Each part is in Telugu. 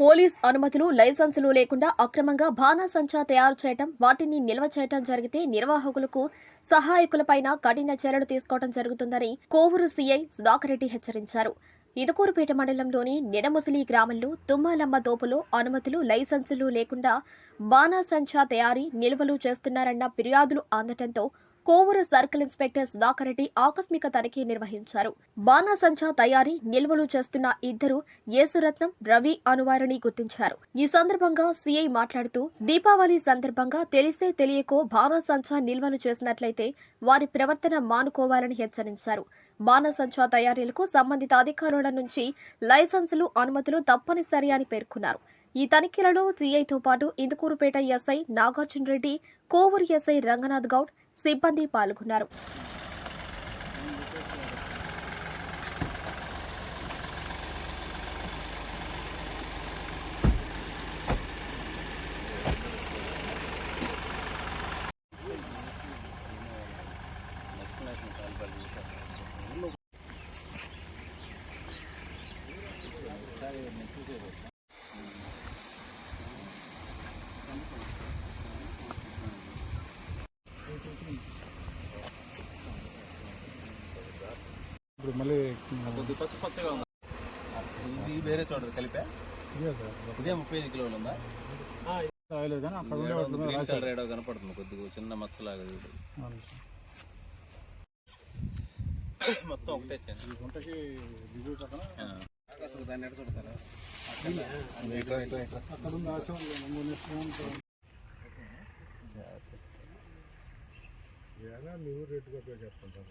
పోలీస్ అనుమతులు లైసెన్సులు లేకుండా అక్రమంగా బాణాసంచా తయారు చేయటం వాటిని నిల్వ చేయటం జరిగితే నిర్వాహకులకు సహాయకులపైన కఠిన చర్యలు తీసుకోవడం జరుగుతుందని కోవూరు సీఐ సుధాకర్ రెడ్డి హెచ్చరించారు. ఇదకూరుపేట మండలంలోని నిడముసిలి గ్రామంలో తుమ్మాలమ్మ దోపులో అనుమతులు లైసెన్సులు లేకుండా బాణాసంచా తయారీ నిల్వలు చేస్తున్నారన్న ఫిర్యాదులు అందటంతో కోవూరు సర్కిల్ ఇన్స్పెక్టర్ సుధాకర్ రెడ్డి ఆకస్మిక తనిఖీ నిర్వహించారు. బాణాసంచా తయారీ నిల్వలు చేస్తున్న ఇద్దరు యేసురత్నం రవి అనువారిని గుర్తించారు. ఈ సందర్భంగా సీఐ మాట్లాడుతూ దీపావళి సందర్భంగా తెలిసే తెలియకో బాణాసంచా నిల్వలు చేసినట్లయితే వారి ప్రవర్తన మానుకోవాలని హెచ్చరించారు. బాణాసంచా తయారీలకు సంబంధిత అధికారుల నుంచి లైసెన్సులు అనుమతులు తప్పనిసరి అని పేర్కొన్నారు. ఈ తనిఖీలలో సీఐతో పాటు ఇందుకూరుపేట ఎస్ఐ నాగార్జున రెడ్డి కోవూరు ఎస్ఐ రంగనాథ్ గౌడ్ సిబ్బంది పాల్గొన్నారు. ఇప్పుడు మళ్ళీ కొద్ది పచ్చ పచ్చగా ఉందా? ఇది వేరే చోట కలిపా? ఇదే సార్. ఇదే ముప్పై ఐదు కిలోలు ఉందా? రాయలేదు కానీ అక్కడ ఉండే ఏడో కనపడుతుంది కొద్దిగా చిన్న మచ్చలాగా. మొత్తం ఒకటే గుంటకి పక్కన ఆ. అక్కడ మూడు నిమిషాలు నువ్వు రేటుగా పే చేస్తుంటారు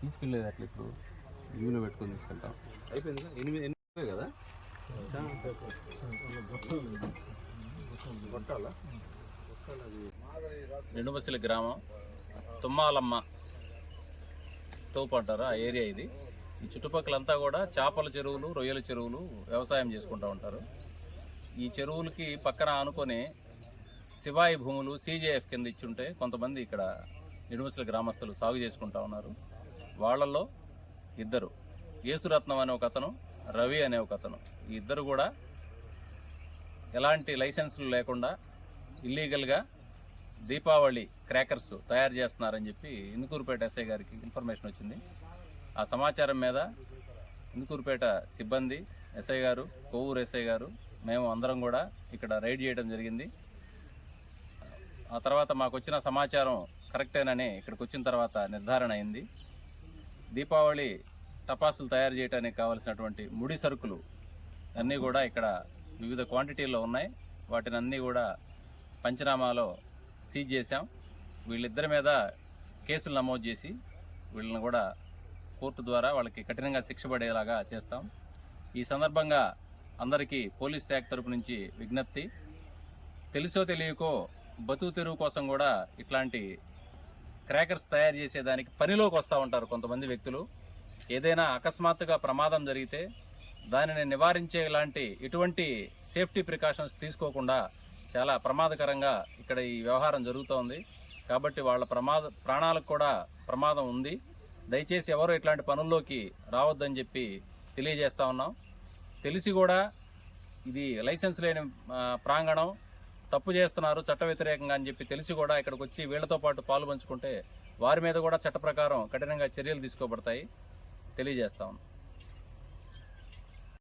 తీసుకెళ్ళేది అట్లా ఇప్పుడు ఇవిలో పెట్టుకొని తీసుకెళ్తాం అయిపోయింది ఎనిమిది ఎనిమిది కదా రెండుమసిల గ్రామం తుమ్మాలమ్మ తోపు అంటారు ఆ ఏరియా ఇది. ఈ చుట్టుపక్కలంతా కూడా చేపల చెరువులు రొయ్యల చెరువులు వ్యవసాయం చేసుకుంటూ ఉంటారు. ఈ చెరువులకి పక్కన ఆనుకొని శివాయి భూములు సీజేఎఫ్ కింద ఇచ్చుంటే కొంతమంది ఇక్కడ నిడుమసల గ్రామస్తులు సాగు చేసుకుంటా ఉన్నారు. వాళ్ళల్లో ఇద్దరు. యేసురత్నం అనే ఒక అతను రవి అనే ఒక అతను ఈ ఇద్దరు కూడా ఎలాంటి లైసెన్సులు లేకుండా ఇల్లీగల్గా దీపావళి క్రాకర్స్ తయారు చేస్తున్నారని చెప్పి ఇందుకూరుపేట ఎస్ఐ గారికి ఇన్ఫర్మేషన్ వచ్చింది. ఆ సమాచారం మీద ఇందుకూరుపేట సిబ్బంది ఎస్ఐ గారు కొవ్వూరు ఎస్ఐ గారు మేము అందరం కూడా ఇక్కడ రైడ్ చేయడం జరిగింది. ఆ తర్వాత మాకు వచ్చిన సమాచారం కరెక్టేనని ఇక్కడికి వచ్చిన తర్వాత నిర్ధారణ అయింది. దీపావళి టపాసులు తయారు చేయడానికి కావలసినటువంటి ముడి సరుకులు అన్నీ కూడా ఇక్కడ వివిధ క్వాంటిటీల్లో ఉన్నాయి. వాటిని అన్నీ కూడా పంచనామాలో సీజ్ చేశాం. వీళ్ళిద్దరి మీద కేసులు నమోదు చేసి వీళ్ళని కూడా కోర్టు ద్వారా వాళ్ళకి కఠినంగా శిక్ష పడేలాగా చేస్తాం. ఈ సందర్భంగా అందరికీ పోలీస్ శాఖ తరపు నుంచి విజ్ఞప్తి. తెలుసో తెలియకో బతుకు తెరువు కోసం కూడా ఇట్లాంటి క్రాకర్స్ తయారు చేసేదానికి పనిలోకి వస్తూ ఉంటారు కొంతమంది వ్యక్తులు. ఏదైనా అకస్మాత్తుగా ప్రమాదం జరిగితే దానిని నివారించే లాంటి ఎటువంటి సేఫ్టీ ప్రికాషన్స్ తీసుకోకుండా చాలా ప్రమాదకరంగా ఇక్కడ ఈ వ్యవహారం జరుగుతోంది. కాబట్టి వాళ్ళ ప్రమాద ప్రాణాలకు కూడా ప్రమాదం ఉంది. దయచేసి ఎవరు ఇట్లాంటి పనుల్లోకి రావద్దని చెప్పి తెలియజేస్తా ఉన్నాం. తెలిసి కూడా ఇది లైసెన్స్ లేని ప్రాంగణం. తప్పు చేస్తున్నారు చట్ట వ్యతిరేకంగా అని చెప్పి తెలిసి కూడా ఇక్కడికి వచ్చి వీళ్ళతో పాటు పాలు పంచుకుంటే వారి మీద కూడా చట్ట ప్రకారం కఠినంగా చర్యలు తీసుకోబడతాయి. తెలియజేస్తా